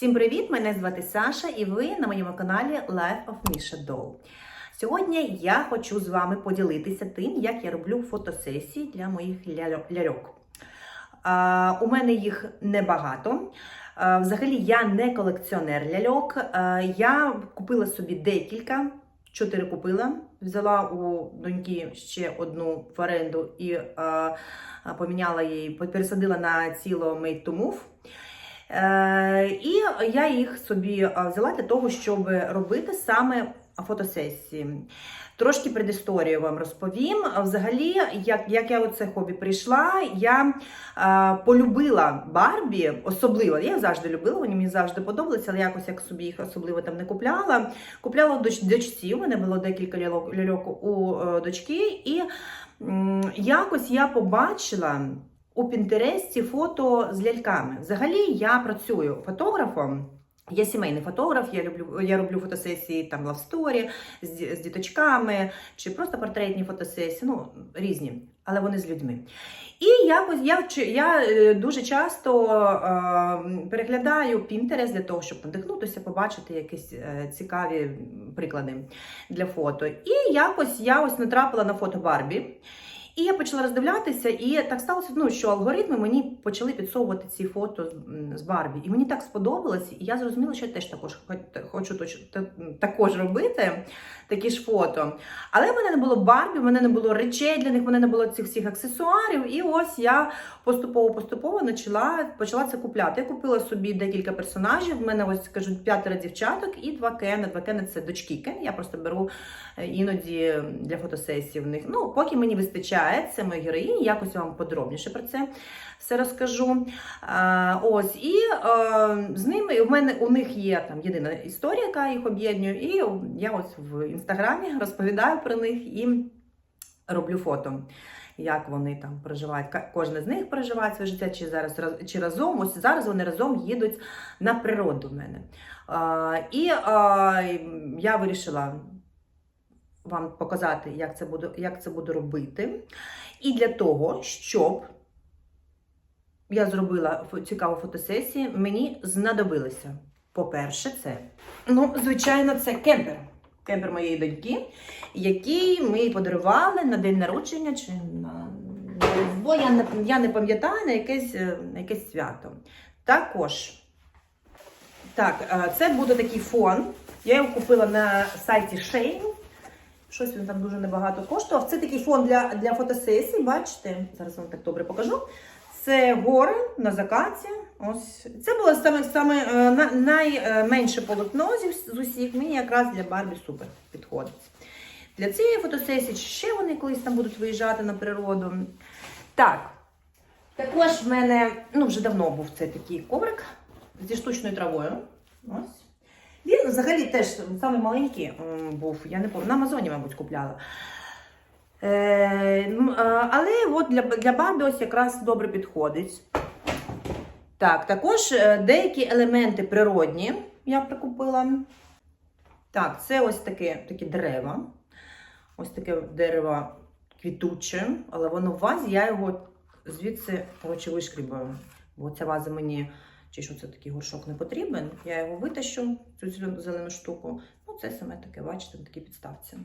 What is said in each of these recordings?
Всім привіт! Мене звати Саша, і ви на моєму каналі Life of Misha Doll. Сьогодні я хочу з вами поділитися тим, як я роблю фотосесії для моїх ляльок- у мене їх небагато. Взагалі, я не колекціонер ляльок. Я купила собі декілька, чотири купила. Взяла у доньки ще одну в оренду і поміняла її, пересадила на ціло Made to Move. Е, і я їх собі взяла для того, щоб робити саме фотосесії. Трошки предісторію вам розповім. Взагалі, як, як я у це хобі прийшла, я а, полюбила Барбі, особливо. Я завжди любила, вони мені завжди подобалися, але якось як собі їх особливо там не купляла. Купляла доч, дочці, у мене було декілька ляльок, у е, дочки, і м, якось я побачила. У Пінтересті фото з ляльками. Взагалі я працюю фотографом. Я сімейний фотограф, я люблю я роблю фотосесії там лавсторі з, з діточками чи просто портретні фотосесії, ну різні, але вони з людьми. І якось я, вчи- я е, дуже часто е, переглядаю Pinterest для того, щоб надихнутися, побачити якісь е, цікаві приклади для фото. І якось я ось натрапила на фото Барбі. І я почала роздивлятися, і так сталося, ну, що алгоритми мені почали підсовувати ці фото з, Барбі. І мені так сподобалось, і я зрозуміла, що я теж також хочу також робити такі ж фото. Але в мене не було Барбі, в мене не було речей для них, в мене не було цих всіх аксесуарів. І ось я поступово-поступово почала, почала це купляти. Я купила собі декілька персонажів. В мене ось кажуть п'ятеро дівчаток і два кени. Два кени це дочки Кен. Я просто беру е, іноді для фотосесії в них. Ну, поки мені вистачає, це мої героїні, якось вам подробніше про це все розкажу. Ось, і е, з ними в мене у них є там єдина історія, яка їх об'єднує, і я ось в інстаграмі розповідаю про них і роблю фото. Як вони там проживають, кожна з них проживає своє життя, чи зараз чи разом. Ось зараз вони разом їдуть на природу в мене. А, і а, я вирішила вам показати, як це буду, як це буду робити. І для того, щоб я зробила цікаву фотосесію, мені знадобилося. По-перше, це, ну, звичайно, це кемпер. Кемпер моєї доньки, який ми подарували на день народження чи на. Бо я не, я не пам'ятаю на якесь, е, на якесь свято. Також, так, е, це буде такий фон. Я його купила на сайті Shane. Щось він там дуже небагато коштував. Це такий фон для, для фотосесій, бачите? Зараз вам так добре покажу. Це гори на закаті. Ось це було саме, саме е, на- найменше полотно з усіх. Мені якраз для Барбі супер підходить. Для цієї фотосесії чи ще вони колись там будуть виїжджати на природу. Так. Також в мене ну, вже давно був цей такий коврик зі штучною травою. Ось. Він взагалі теж самий маленький був. Я не пам'ятаю, на Амазоні, мабуть, купляла. Е, але от для, для Барбі ось якраз добре підходить. Так, також е, деякі елементи природні я прикупила. Так, це ось таке, такі дерева. Ось таке дерево квітуче, але воно в вазі, я його звідси коротше, вишкрібаю. Бо ця ваза мені, чи що це такий горшок не потрібен. Я його витащу, цю зелену штуку. Ну, це саме таке, бачите, на такій підставці.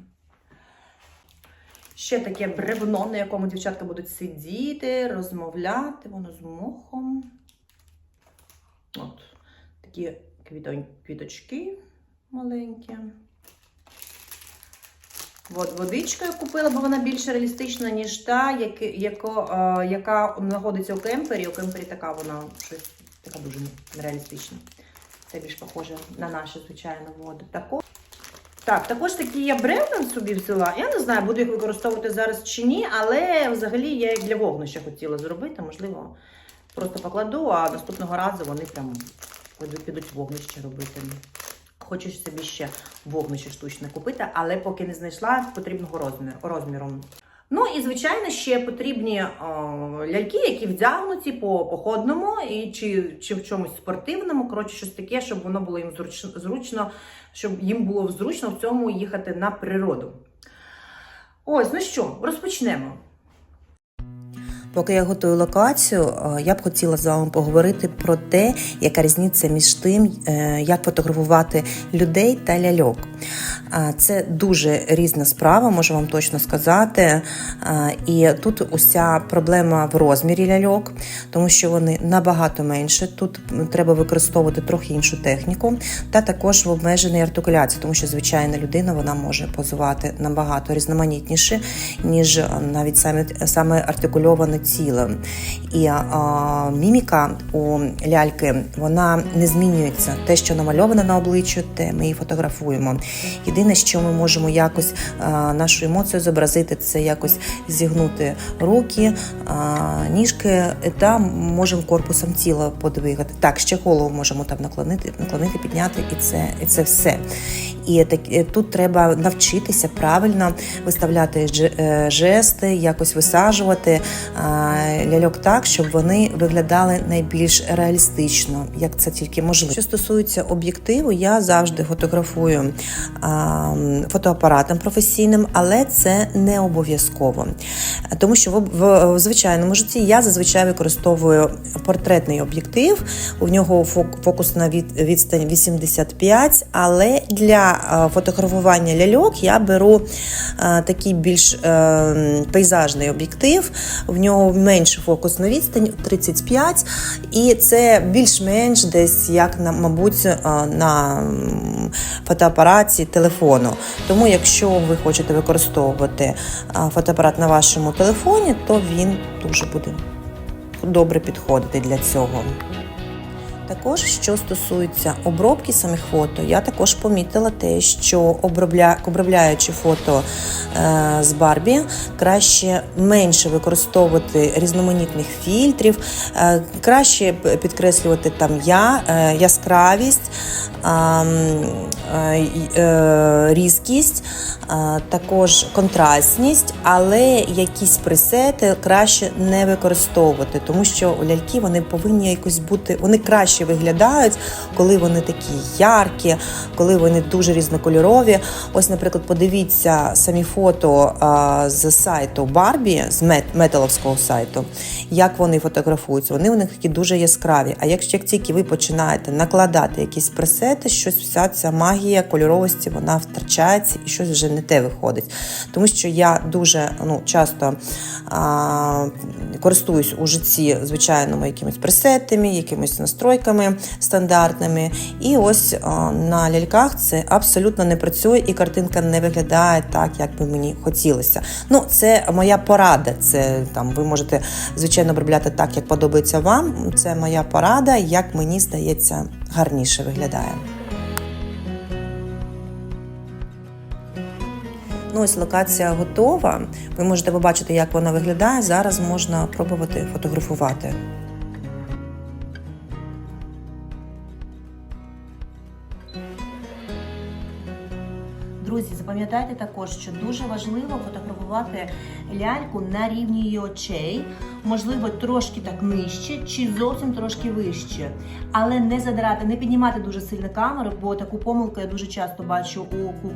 Ще таке бревно, на якому дівчатка будуть сидіти, розмовляти, воно з мохом. От такі квіточки маленькі. От водичка я купила, бо вона більш реалістична, ніж та, е, яка знаходиться у кемпері. У кемпері така вона щось така дуже нереалістична. Це більш похоже на наші, звичайно, води. Тако. Так, також такі я бревна собі взяла. Я не знаю, буду їх використовувати зараз чи ні, але взагалі я їх для вогнища хотіла зробити. Можливо, просто покладу, а наступного разу вони прям підуть вогнище робити. Хочу собі ще вогнище штучне купити, але поки не знайшла потрібного розміру. Ну і звичайно ще потрібні о, ляльки, які вдягнуті по походному і чи, чи в чомусь спортивному. Коротше, щось таке, щоб воно було їм зручно, зручно, щоб їм було зручно в цьому їхати на природу. Ось, ну що, розпочнемо. Поки я готую локацію, е, я б хотіла з вами поговорити про те, яка різниця між тим, е, як фотографувати людей та ляльок. Це дуже різна справа, можу вам точно сказати. І тут уся проблема в розмірі ляльок, тому що вони набагато менше. Тут треба використовувати трохи іншу техніку, та також в обмеженій артикуляції, тому що звичайна людина вона може позувати набагато різноманітніше, ніж навіть саме, саме артикульоване тіло. І а, міміка у ляльки вона не змінюється. Те, що намальоване на обличчю, те ми і фотографуємо. Єдине, що ми можемо якось нашу емоцію зобразити, це якось зігнути руки, ніжки та можемо корпусом тіла подвигати. Так, ще голову можемо там наклонити, наклонити, підняти, і це, і це все. І так тут треба навчитися правильно виставляти е, жести, якось висаджувати ляльок так, щоб вони виглядали найбільш реалістично, як це тільки можливо. Що стосується об'єктиву, я завжди фотографую фотоапаратом професійним, але це не обов'язково. Тому що в, звичайному житті я зазвичай використовую портретний об'єктив. У нього фок- фокусна від, відстань 85, але для е, фотографування ляльок я беру е, такий більш е, пейзажний об'єктив. В нього менша фокусна відстань 35, і це більш-менш десь як на мабуть на фотоапараті телефону. Тому, якщо ви хочете використовувати фотоапарат на вашому телефоні, то він дуже буде добре підходити для цього. Також, що стосується обробки самих фото, я також помітила те, що обробля... обробляючи фото е, з Барбі, краще менше використовувати різноманітних фільтрів, е, краще підкреслювати там я, е, яскравість, е, е, різкість, а, також контрастність, але якісь пресети краще не використовувати, тому що ляльки вони повинні якось бути, вони краще виглядають, коли вони такі яркі, коли вони дуже різнокольорові. Ось, наприклад, подивіться самі фото з сайту Барбі, з мет, металовського сайту, як вони фотографуються. Вони у них такі дуже яскраві. А якщо як тільки ви починаєте накладати якісь пресети, щось вся ця магія кольоровості вона втрачається і щось вже не те виходить. Тому що я дуже ну, часто а, користуюсь у житті звичайними якимись пресетами, якимись настройками стандартними. І ось на ляльках це абсолютно не працює, і картинка не виглядає так, як би мені хотілося. Ну, це моя порада. Це там ви можете звичайно обробляти так, як подобається вам. Це моя порада, як мені здається, гарніше виглядає. Ну, ось локація готова. Ви можете побачити, як вона виглядає. Зараз можна пробувати фотографувати. Друзі, запам'ятайте також, що дуже важливо фотографувати ляльку на рівні її очей, можливо, трошки так нижче чи зовсім трошки вище. Але не задрати, не піднімати дуже сильно камеру, бо таку помилку я дуже часто бачу у,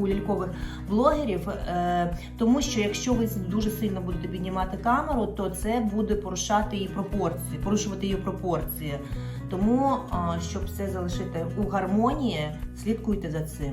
у лялькових блогерів. Е, тому що якщо ви дуже сильно будете піднімати камеру, то це буде порушати її пропорції, порушувати її пропорції. Тому, щоб все залишити у гармонії, слідкуйте за цим.